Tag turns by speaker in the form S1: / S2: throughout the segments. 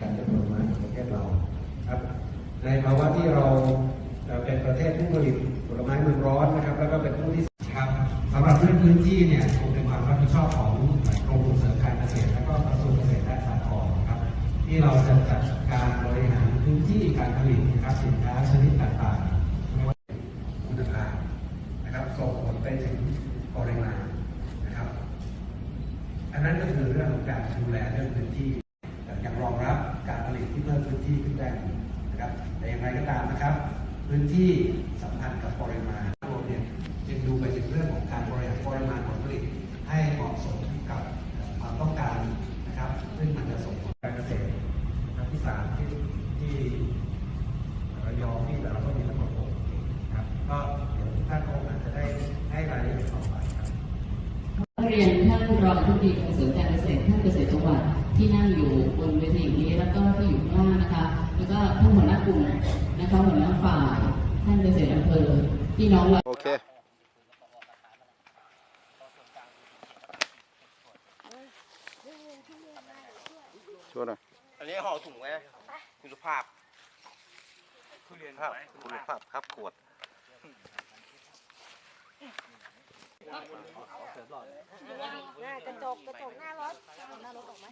S1: การจำนวนมากของประเทศเราครับ ในภาวะที่เราเอ่อเป็นประเทศผู้ผลิตผลไม้เมืองร้อนนะครับ แล้วก็เป็นผู้ที่ครับสำหรับเรื่องพื้นที่เนี่ยคงเป็นความรับผิดชอบของกรมส่งเสริมการเกษตรและก็กระทรวงเกษตรและสหกรณ์ครับ ที่เราจะจัดการบริหารพื้นที่การผลิตนะครับสินค้าชนิดต่างๆไม่ว่าคุณภาพนะครับส่งผลไปถึงปริมาณนะครับ อันนั้นก็คือเรื่องของการดูแลเรื่องพื้นที่ นที่ขึ้นได้นะครับ แต่อย่างไรก็ตามนะครับ พื้นที่สัมพันธ์กับปริมาณรวมเนี่ยจึงดูไปถึงเรื่องของการบริหารปริมาณผลผลิตให้เหมาะสมกับความต้องการนะครับ ซึ่งมันจะส่งผลการเกษตรอันที่สามที่ที่ ระยองที่เราก็มีทั้งหมดหกเขตครับ ก็เดี๋ยวท่านคงอาจจะได้ให้รายละเอียดต่อไปครับ
S2: เรียน ท่านรองผู้ดีกรมเสริมการเกษตรท่านเกษตรจังหวัดที่นั่งอยู่บนเวทีนี้แล้วก็ที่อยู่ข้างล่างนะคะ แล้วก็ท่านหัวหน้ากลุ่มนะคะหัวหน้าฝ่ายท่านเกษตรอำเภอพี่น้องเรา
S3: โอเคช่วยหน่อย
S4: อันนี้ห่อถุงไว้คุณภาพทุเรียน
S3: ภาพคุณภาพครับขวด
S5: หน้ากระจกกระจกหน้ารถหน้ารถออกไหม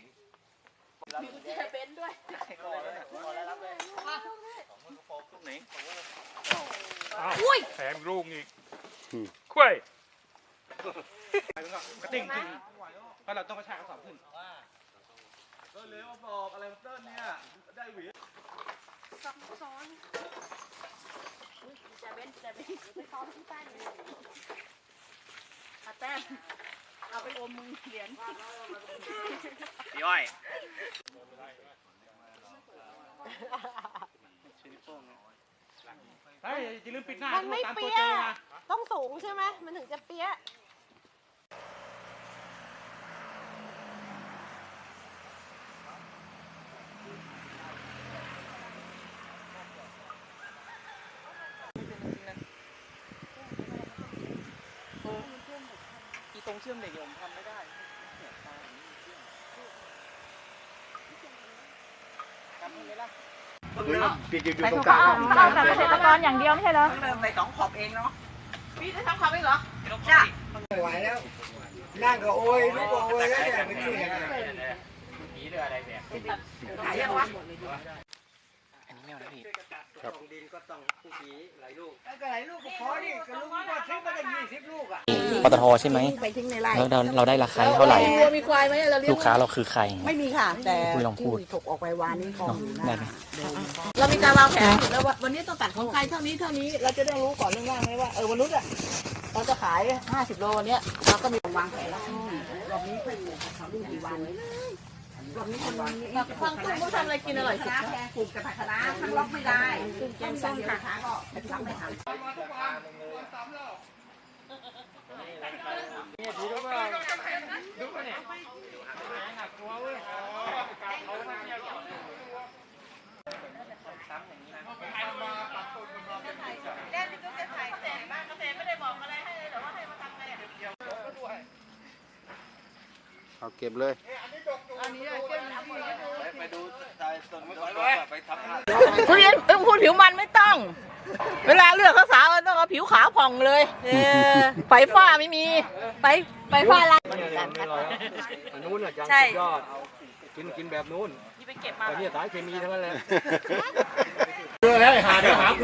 S6: แถมลูกอีกกล้วย
S4: กระติ่งถึงเพราะเราต้องกระชากกระสอบขึ้นก็เลยมาบอกอะไรเติ้ลเนี่ย ได้หวี
S5: ซ้อนซ้อนอุ๊ยจะเว้นจะเว้นไปซ้อนที่ใต้เลย ต้มเอาไปอมมือเหรียญ
S4: พี่อ้อย
S6: เฮ้ยอย่าลืมปิดหน้า
S5: มันไม่
S6: ตาม
S5: เปี
S6: ตัวยเจอนะ
S5: ต้องสูงใช่ไหมมันถึงจะเปีย
S4: ตรงเชื่อมเหล็กผมทำไม่ได้ทำให้ไหมล่ะ
S3: ติดอยู่ตรงกลาง
S5: เอาแต่เกษตรกรอย่างเดียวไม่ใช่เหรอ
S4: เริ่มไปสองขอบเองเนาะ
S5: พี่จะทำความเองเหรอจ้ะ
S7: ไม่ไหวแล้วนั่งก็โอยลูกก็โอยแล้วเนี่ยไม่ช่วยกัน
S5: ขายยังวะ
S7: ก็ไหลลูกก็พอนี่ก็ลูกก็ซื้อมาตั้งยี่สิบลูกอะ
S8: ปตทใช่ไหม
S5: ไปทิ้งในไร่
S8: แล้วเราเราได้ราคาเท่าไหร่
S5: วัวมีควายไหมเราเลี้ยง
S8: ลูกค้าเราคือใคร
S5: ไม่มีค่ะ แต่
S8: คุยลองพูด
S5: ที่ถูกออกไปวานนี้กองอยู่ห
S8: ได้
S5: น้า
S8: ไหม
S5: เรามีการวางแผนอยู่แล้วว่าวันนี้ต้องตัดของใครเท่านี้เท่านี้เราจะได้รู้ก่อนเรื่องว่างไหมว่าเออวันรุ่อะเราจะขาย 50 โลวันเนี้ยเราก็มีวางแผนแล้วอืมรอบนี้ค่อยปลูกเขาดูกี่วันรอบนี้คนวันนี้ฟังตุ้มเขาทำอะไรกินอร่อยสุดคะปลูกแต่ผักคะน้าทั้งล็อกไม่ได้ตุ้มแกงส้มค่ะก็ไปทำไปทำ
S3: เอาเก็บเลย
S4: ไปดูชายต้นไม่ค่อยไปทำงาน
S5: ทุเรียนเอ้ยพูดผิวมันไม่ต้อง เวลาเลือกข้าวสาวต้องเอาผิวขาวผ่องเลยเออไฟฟ้าไม่มีไฟไฟฟ้าลาย
S7: อันนู้นอะยัง
S5: ใช่
S7: สุดยอด กินกินแบบนู้น
S5: นี่ไปเก็บมา
S7: แต่เนี่ยสารเคมีทั้งนั้นเลย
S6: เจอแล้วหาเดี๋ยวหากู